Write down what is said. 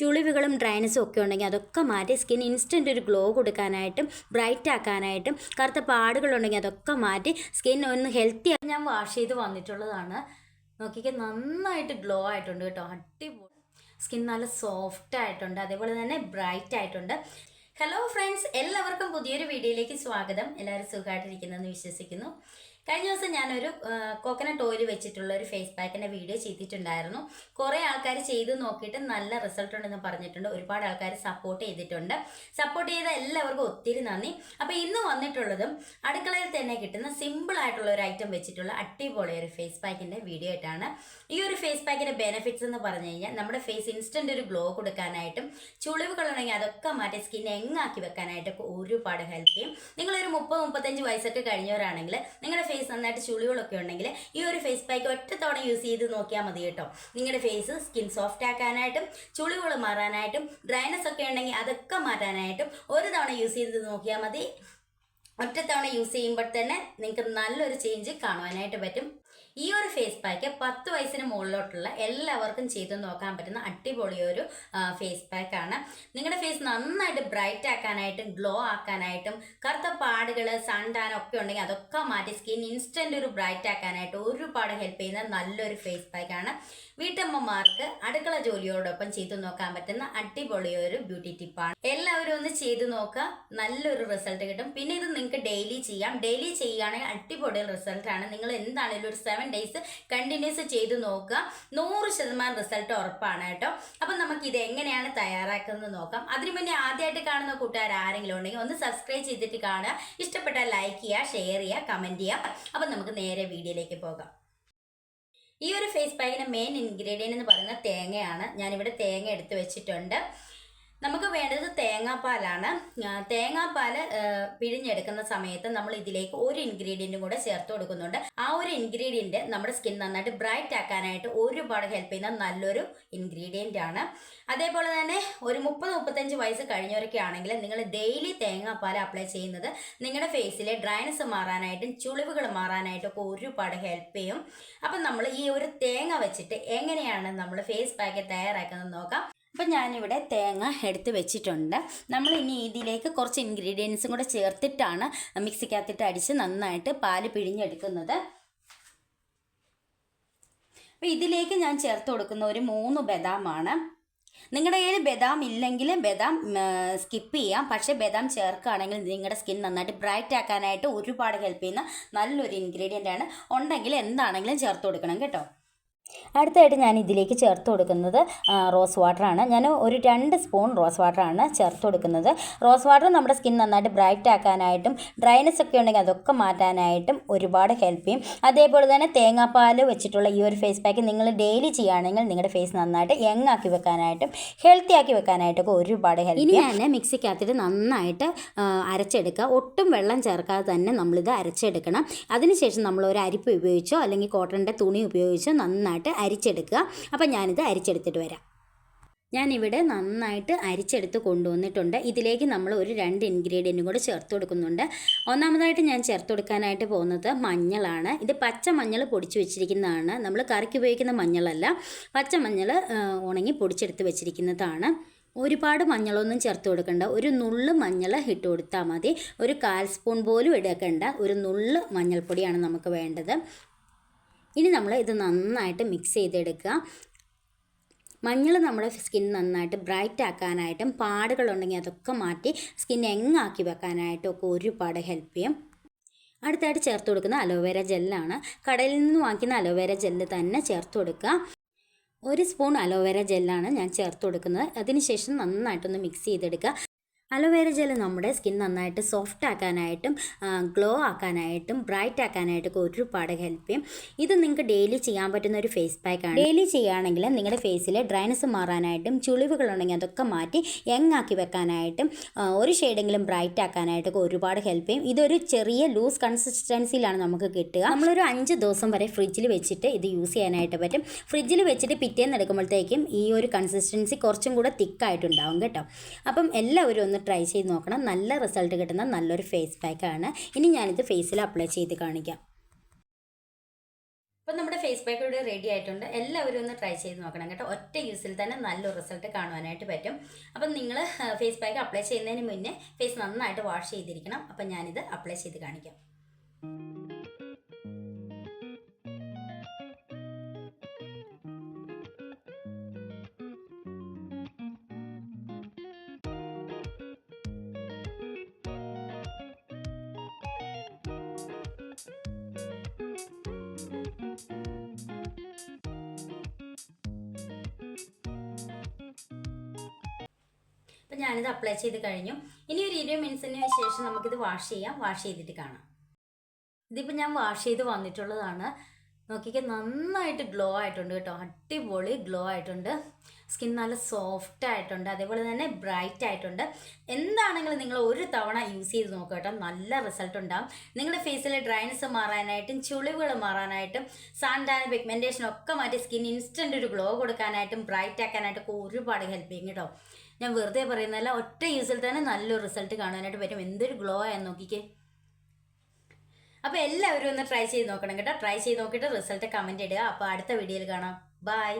ചുളിവുകളും ഡ്രൈനസും ഒക്കെ ഉണ്ടെങ്കിൽ അതൊക്കെ മാറ്റി സ്കിൻ ഇൻസ്റ്റന്റ് ഒരു ഗ്ലോ കൊടുക്കാനായിട്ടും ബ്രൈറ്റ് ആക്കാനായിട്ടും കറുത്ത പാടുകളുണ്ടെങ്കിൽ അതൊക്കെ മാറ്റി സ്കിൻ ഒന്ന് ഹെൽത്തി ഞാൻ വാഷ് ചെയ്ത് വന്നിട്ടുള്ളതാണ്. നോക്കിക്കാൻ നന്നായിട്ട് ഗ്ലോ ആയിട്ടുണ്ട് കേട്ടോ. അടിപൊളി. സ്കിൻ നല്ല സോഫ്റ്റ് ആയിട്ടുണ്ട്. അതേപോലെ തന്നെ ബ്രൈറ്റ് ആയിട്ടുണ്ട്. ഹലോ ഫ്രണ്ട്സ് എല്ലാവർക്കും പുതിയൊരു വീഡിയോയിലേക്ക് സ്വാഗതം. എല്ലാവരും സുഖമായിട്ടിരിക്കുന്നതെന്ന് വിശ്വസിക്കുന്നു. കഴിഞ്ഞ ദിവസം ഞാനൊരു കോക്കനട്ട് ഓയിൽ വെച്ചിട്ടുള്ള ഒരു ഫേസ് പാക്കിന്റെ വീഡിയോ ചെയ്തിട്ടുണ്ടായിരുന്നു. കുറേ ആൾക്കാർ ചെയ്ത് നോക്കിയിട്ട് നല്ല റിസൾട്ട് ഉണ്ടെന്ന് പറഞ്ഞിട്ടുണ്ട്. ഒരുപാട് ആൾക്കാർ സപ്പോർട്ട് ചെയ്തിട്ടുണ്ട്. സപ്പോർട്ട് ചെയ്ത എല്ലാവർക്കും ഒത്തിരി നന്ദി. അപ്പോൾ ഇന്ന് വന്നിട്ടുള്ളതും അടുക്കളയിൽ തന്നെ കിട്ടുന്ന സിമ്പിൾ ആയിട്ടുള്ള ഒരു ഐറ്റം വെച്ചിട്ടുള്ള അടിപൊളി ഒരു ഫേസ് പാക്കിന്റെ വീഡിയോ ആയിട്ടാണ്. ഈ ഒരു ഫേസ് പാക്കിന്റെ ബെനിഫിറ്റ്സ് എന്ന് പറഞ്ഞു കഴിഞ്ഞാൽ നമ്മുടെ ഫേസ് ഇൻസ്റ്റന്റ് ഒരു ഗ്ലോ കൊടുക്കാനായിട്ടും ചുളിവുകളുണ്ടെങ്കിൽ അതൊക്കെ മാറ്റി സ്കിൻ എങ്ങാക്കി വെക്കാനായിട്ടൊക്കെ ഒരുപാട് ഹെൽപ്പ് ചെയ്യും. നിങ്ങളൊരു മുപ്പത് മുപ്പത്തഞ്ച് വയസ്സൊക്കെ കഴിഞ്ഞവരാണെങ്കിൽ നിങ്ങളുടെ ഫേസ് നന്നായിട്ട് ചുളികളൊക്കെ ഉണ്ടെങ്കിൽ ഈ ഒരു ഫേസ് പാക്ക് ഒറ്റത്തവണ യൂസ് ചെയ്ത് നോക്കിയാൽ മതി കേട്ടോ. നിങ്ങളുടെ ഫേസ് സ്കിൻ സോഫ്റ്റ് ആക്കാനായിട്ടും ചുളികൾ മാറാനായിട്ടും ഡ്രൈനസ് ഒക്കെ ഉണ്ടെങ്കിൽ അതൊക്കെ മാറ്റാനായിട്ടും ഒരു തവണ യൂസ് ചെയ്ത് നോക്കിയാൽ മതി. ഒറ്റത്തവണ യൂസ് ചെയ്യുമ്പോൾ തന്നെ നിങ്ങൾക്ക് നല്ലൊരു ചേഞ്ച് കാണുവാനായിട്ട് പറ്റും. ഈ ഒരു ഫേസ് പാക്ക് പത്ത് വയസ്സിന് മുകളിലോട്ടുള്ള എല്ലാവർക്കും ചെയ്ത് നോക്കാൻ പറ്റുന്ന അടിപൊളി ഒരു ഫേസ് പാക്കാണ് നിങ്ങളുടെ ഫേസ് നന്നായിട്ട് ബ്രൈറ്റ് ആക്കാനായിട്ടും ഗ്ലോ ആക്കാനായിട്ടും കറുത്ത പാടുകൾ സൺടാൻ ഒക്കെ ഉണ്ടെങ്കിൽ അതൊക്കെ മാറ്റി സ്കിൻ ഇൻസ്റ്റന്റ് ഒരു ബ്രൈറ്റ് ആക്കാനായിട്ട് ഒരുപാട് ഹെൽപ്പ് ചെയ്യുന്ന നല്ലൊരു ഫേസ് പാക്കാണ് വീട്ടമ്മമാർക്ക് അടുക്കള ജോലിയോടൊപ്പം ചെയ്തു നോക്കാൻ പറ്റുന്ന അടിപൊളി ഒരു ബ്യൂട്ടി ടിപ്പാണ് എല്ലാവരും ഒന്ന് ചെയ്തു നോക്കുക നല്ലൊരു റിസൾട്ട് കിട്ടും. പിന്നെ ഇത് നിങ്ങൾക്ക് ഡെയിലി ചെയ്യാം. ഡെയിലി ചെയ്യുകയാണെങ്കിൽ അടിപൊളി റിസൾട്ടാണ് നിങ്ങൾ എന്താണെങ്കിലും ഒരു സെവൻ ഡേയ്സ് കണ്ടിന്യൂസ് ചെയ്ത് നോക്കുക. നൂറ് ശതമാനം റിസൾട്ട് ഉറപ്പാണ് കേട്ടോ. അപ്പം നമുക്ക് ഇത് എങ്ങനെയാണ് തയ്യാറാക്കുന്നത് നോക്കാം. അതിനു മുന്നേ ആദ്യമായിട്ട് കാണുന്ന കൂട്ടുകാർ ആരെങ്കിലും ഉണ്ടെങ്കിൽ ഒന്ന് സബ്സ്ക്രൈബ് ചെയ്തിട്ട് കാണുക. ഇഷ്ടപ്പെട്ട ലൈക്ക് ചെയ്യുക ഷെയർ ചെയ്യുക കമന്റ് ചെയ്യുക. അപ്പം നമുക്ക് നേരെ വീഡിയോയിലേക്ക് പോകാം. ഈ ഒരു ഫേസ് പാക്കിന്റെ മെയിൻ ഇൻഗ്രീഡിയന്റ് എന്ന് പറയുന്നത് തേങ്ങയാണ്. ഞാനിവിടെ തേങ്ങ എടുത്ത് വെച്ചിട്ടുണ്ട്. നമുക്ക് വേണ്ടത് തേങ്ങാപ്പാലാണ്. തേങ്ങാപ്പാൽ പിഴിഞ്ഞെടുക്കുന്ന സമയത്ത് നമ്മൾ ഇതിലേക്ക് ഒരു ഇൻഗ്രീഡിയന്റും കൂടെ ചേർത്ത് കൊടുക്കുന്നുണ്ട്. ആ ഒരു ഇൻഗ്രീഡിയന്റ് നമ്മുടെ സ്കിൻ നന്നായിട്ട് ബ്രൈറ്റ് ആക്കാനായിട്ട് ഒരുപാട് ഹെൽപ്പ് ചെയ്യുന്ന നല്ലൊരു ഇൻഗ്രീഡിയന്റ് ആണ്. അതേപോലെ തന്നെ ഒരു മുപ്പത് മുപ്പത്തഞ്ച് വയസ്സ് കഴിഞ്ഞവരൊക്കെ ആണെങ്കിൽ നിങ്ങൾ ഡെയിലി തേങ്ങാപ്പാൽ അപ്ലൈ ചെയ്യുന്നത് നിങ്ങളുടെ ഫേസിലെ ഡ്രൈനസ് മാറാനായിട്ടും ചുളിവുകൾ മാറാനായിട്ടും ഒക്കെ ഒരുപാട് ഹെൽപ്പ് ചെയ്യും. അപ്പം നമ്മൾ ഈ ഒരു തേങ്ങ വെച്ചിട്ട് എങ്ങനെയാണ് നമ്മൾ ഫേസ് പാക്ക് തയ്യാറാക്കുന്നത് നോക്കാം. അപ്പം ഞാനിവിടെ തേങ്ങ എടുത്ത് വെച്ചിട്ടുണ്ട്. നമ്മൾ ഇനി ഇതിലേക്ക് കുറച്ച് ഇൻഗ്രീഡിയൻസും കൂടെ ചേർത്തിട്ടാണ് മിക്സിക്കകത്തിട്ട് അടിച്ച് നന്നായിട്ട് പാൽ പിഴിഞ്ഞെടുക്കുന്നത്. അപ്പോൾ ഇതിലേക്ക് ഞാൻ ചേർത്ത് കൊടുക്കുന്ന ഒരു മൂന്ന് ബദാമാണ്. നിങ്ങളുടെ കയ്യിൽ ബദാം ഇല്ലെങ്കിൽ ബദാം സ്കിപ്പ് ചെയ്യാം. പക്ഷേ ബദാം ചേർക്കുകയാണെങ്കിൽ നിങ്ങളുടെ സ്കിൻ നന്നായിട്ട് ബ്രൈറ്റ് ആക്കാനായിട്ട് ഒരുപാട് ഹെൽപ്പ് ചെയ്യുന്ന നല്ലൊരു ഇൻഗ്രീഡിയന്റ് ആണ്. ഉണ്ടെങ്കിൽ എന്താണെങ്കിലും ചേർത്ത് കൊടുക്കണം കേട്ടോ. അടുത്തായിട്ട് ഞാൻ ഇതിലേക്ക് ചേർത്ത് കൊടുക്കുന്നത് റോസ് വാട്ടറാണ് ഞാൻ ഒരു രണ്ട് സ്പൂൺ റോസ് വാട്ടറാണ് ചേർത്ത് കൊടുക്കുന്നത്. റോസ് വാട്ടർ നമ്മുടെ സ്കിൻ നന്നായിട്ട് ബ്രൈറ്റ് ആക്കാനായിട്ടും ഡ്രൈനസ് ഒക്കെ ഉണ്ടെങ്കിൽ അതൊക്കെ മാറ്റാനായിട്ടും ഒരുപാട് ഹെൽപ്പ് ചെയ്യും. അതേപോലെ തന്നെ തേങ്ങാപ്പാൽ വെച്ചിട്ടുള്ള ഈ ഒരു ഫേസ് പാക്ക് നിങ്ങൾ ഡെയിലി ചെയ്യുകയാണെങ്കിൽ നിങ്ങളുടെ ഫേസ് നന്നായിട്ട് യങ് ആക്കി വെക്കാനായിട്ടും ഹെൽത്തി ആക്കി വെക്കാനായിട്ടൊക്കെ ഒരുപാട് ഹെൽപ്പ് ഇനി ഞാൻ മിക്സിക്കകത്തിട്ട് നന്നായിട്ട് അരച്ചെടുക്കുക. ഒട്ടും വെള്ളം ചേർക്കാതെ തന്നെ നമ്മളിത് അരച്ചെടുക്കണം. അതിനുശേഷം നമ്മൾ ഒരു അരിപ്പ് ഉപയോഗിച്ചോ അല്ലെങ്കിൽ കോട്ടണിന്റെ തുണി ഉപയോഗിച്ചോ നന്നായിട്ട് അരിച്ചെടുക്കുക. അപ്പം ഞാനിത് അരിച്ചെടുത്തിട്ട് വരാം. ഞാനിവിടെ നന്നായിട്ട് അരിച്ചെടുത്ത് കൊണ്ടുവന്നിട്ടുണ്ട്. ഇതിലേക്ക് നമ്മൾ ഒരു രണ്ട് ഇൻഗ്രീഡിയന്റും കൂടെ ചേർത്ത് കൊടുക്കുന്നുണ്ട്. ഒന്നാമതായിട്ട് ഞാൻ ചേർത്ത് കൊടുക്കാനായിട്ട് പോകുന്നത് മഞ്ഞളാണ്. ഇത് പച്ച മഞ്ഞൾ പൊടിച്ച് വെച്ചിരിക്കുന്നതാണ്. നമ്മൾ കറിക്ക് ഉപയോഗിക്കുന്ന മഞ്ഞളല്ല. പച്ച മഞ്ഞൾ ഉണങ്ങി പൊടിച്ചെടുത്ത് വെച്ചിരിക്കുന്നതാണ്. ഒരുപാട് മഞ്ഞളൊന്നും ചേർത്ത് കൊടുക്കണ്ട. ഒരു നുള്ള് മഞ്ഞൾ ഇട്ട് കൊടുത്താൽ മതി. ഒരു കാൽ സ്പൂൺ പോലും എടുക്കേണ്ട ഒരു നുള്ള് മഞ്ഞൾപ്പൊടിയാണ് നമുക്ക് വേണ്ടത്. ഇനി നമ്മൾ ഇത് നന്നായിട്ട് മിക്സ് ചെയ്തെടുക്കുക. മഞ്ഞൾ നമ്മുടെ സ്കിൻ നന്നായിട്ട് ബ്രൈറ്റ് ആക്കാനായിട്ടും പാടുകളുണ്ടെങ്കിൽ അതൊക്കെ മാറ്റി സ്കിൻ എങ്ങാക്കി വെക്കാനായിട്ടും ഒക്കെ ഒരുപാട് ഹെൽപ്പ് ചെയ്യും. അടുത്തായിട്ട് ചേർത്ത് കൊടുക്കുന്ന അലോവേര ജെല്ലാണ് കടയിൽ നിന്ന് വാങ്ങിക്കുന്ന അലോവേര ജെല്ല് തന്നെ ചേർത്ത് കൊടുക്കുക. ഒരു സ്പൂൺ അലോവേര ജെല്ലാണ് ഞാൻ ചേർത്ത് കൊടുക്കുന്നത്. അതിനുശേഷം നന്നായിട്ടൊന്ന് മിക്സ് ചെയ്തെടുക്കുക. അലോവേര ജെൽ നമ്മുടെ സ്കിൻ നന്നായിട്ട് സോഫ്റ്റ് ആക്കാനായിട്ടും ഗ്ലോ ആക്കാനായിട്ടും ബ്രൈറ്റ് ആക്കാനായിട്ടൊക്കെ ഒരുപാട് ഹെൽപ്പ് ചെയ്യും. ഇത് നിങ്ങൾക്ക് ഡെയിലി ചെയ്യാൻ പറ്റുന്ന ഒരു ഫേസ് പാക്കാണ് ഡെയിലി ചെയ്യുകയാണെങ്കിൽ നിങ്ങളുടെ ഫേസിൽ ഡ്രൈനസ് മാറാനായിട്ടും ചുളിവുകളുണ്ടെങ്കിൽ അതൊക്കെ മാറ്റി യങ് ആക്കി വെക്കാനായിട്ടും ഒരു ഷെയ്ഡെങ്കിലും ബ്രൈറ്റ് ആക്കാനായിട്ടൊക്കെ ഒരുപാട് ഹെൽപ്പ് ചെയ്യും. ഇതൊരു ചെറിയ ലൂസ് കൺസിസ്റ്റൻസിയിലാണ് നമുക്ക് കിട്ടുക. നമ്മളൊരു അഞ്ച് ദിവസം വരെ ഫ്രിഡ്ജിൽ വെച്ചിട്ട് ഇത് യൂസ് ചെയ്യാനായിട്ട് പറ്റും. ഫ്രിഡ്ജിൽ വെച്ചിട്ട് പിറ്റേന്ന് എടുക്കുമ്പോഴത്തേക്കും ഈ ഒരു കൺസിസ്റ്റൻസി കുറച്ചും കൂടെ തിക്കായിട്ടുണ്ടാവും കേട്ടോ. അപ്പം എല്ലാവരും ഒന്ന് ട്രൈ ചെയ്ത് നോക്കണം. നല്ല റിസൾട്ട് കിട്ടുന്ന നല്ലൊരു ഫേസ് പാക്കാണ് ഇനി ഞാനിത് ഫേസിൽ അപ്ലൈ ചെയ്ത് കാണിക്കാം. അപ്പോൾ നമ്മുടെ ഫേസ് പാക്ക് ഇവിടെ റെഡി ആയിട്ടുണ്ട്. എല്ലാവരും ഒന്ന് ട്രൈ ചെയ്ത് നോക്കണം കേട്ടോ. ഒറ്റ യൂസിൽ തന്നെ നല്ലൊരു റിസൾട്ട് കാണുവാനായിട്ട് പറ്റും. അപ്പം നിങ്ങൾ ഫേസ് പാക്ക് അപ്ലൈ ചെയ്യുന്നതിന് മുന്നേ ഫേസ് നന്നായിട്ട് വാഷ് ചെയ്തിരിക്കണം. അപ്പം ഞാനിത് അപ്ലൈ ചെയ്ത് കാണിക്കാം. ഞാനിത് അപ്ലൈ ചെയ്ത് കഴിഞ്ഞു. ഇനി ഒരു ഇരുപത് മിനിറ്റ്സിന് ശേഷം നമുക്കിത് വാഷ് ചെയ്യാം. വാഷ് ചെയ്തിട്ട് കാണാം. ഇതിപ്പോൾ ഞാൻ വാഷ് ചെയ്ത് വന്നിട്ടുള്ളതാണ്. നോക്കിക്കേ നന്നായിട്ട് ഗ്ലോ ആയിട്ടുണ്ട് കേട്ടോ. അടിപൊളി ഗ്ലോ ആയിട്ടുണ്ട്. സ്കിൻ നല്ല സോഫ്റ്റ് ആയിട്ടുണ്ട്. അതേപോലെ തന്നെ ബ്രൈറ്റ് ആയിട്ടുണ്ട്. എന്താണെങ്കിലും നിങ്ങൾ ഒരു തവണ യൂസ് ചെയ്ത് നോക്കുക കേട്ടോ. നല്ല റിസൾട്ട് ഉണ്ടാകും നിങ്ങളുടെ ഫേസിലെ ഡ്രൈനസ് മാറാനായിട്ടും ചുളിവുകൾ മാറാനായിട്ടും സാൻഡാൻ പിഗ്മെന്റേഷൻ ഒക്കെ മാറ്റി സ്കിൻ ഇൻസ്റ്റന്റ് ഒരു ഗ്ലോ കൊടുക്കാനായിട്ടും ബ്രൈറ്റ് ആക്കാനായിട്ടൊക്കെ ഒരുപാട് ഹെൽപ്പ് ചെയ്യും കേട്ടോ. ഞാൻ വെറുതെ പറയുന്നതല്ല ഒറ്റ യൂസിൽ തന്നെ നല്ലൊരു റിസൾട്ട് കാണാനായിട്ട് പറ്റും. എന്തൊരു ഗ്ലോ ആയെന്ന് നോക്കിക്കേ. അപ്പോൾ എല്ലാവരും ഒന്ന് ട്രൈ ചെയ്ത് നോക്കണം കേട്ടോ. ട്രൈ ചെയ്ത് നോക്കിയിട്ട് റിസൾട്ട് കമന്റ് ഇടുക. അപ്പോൾ അടുത്ത വീഡിയോയിൽ കാണാം. ബൈ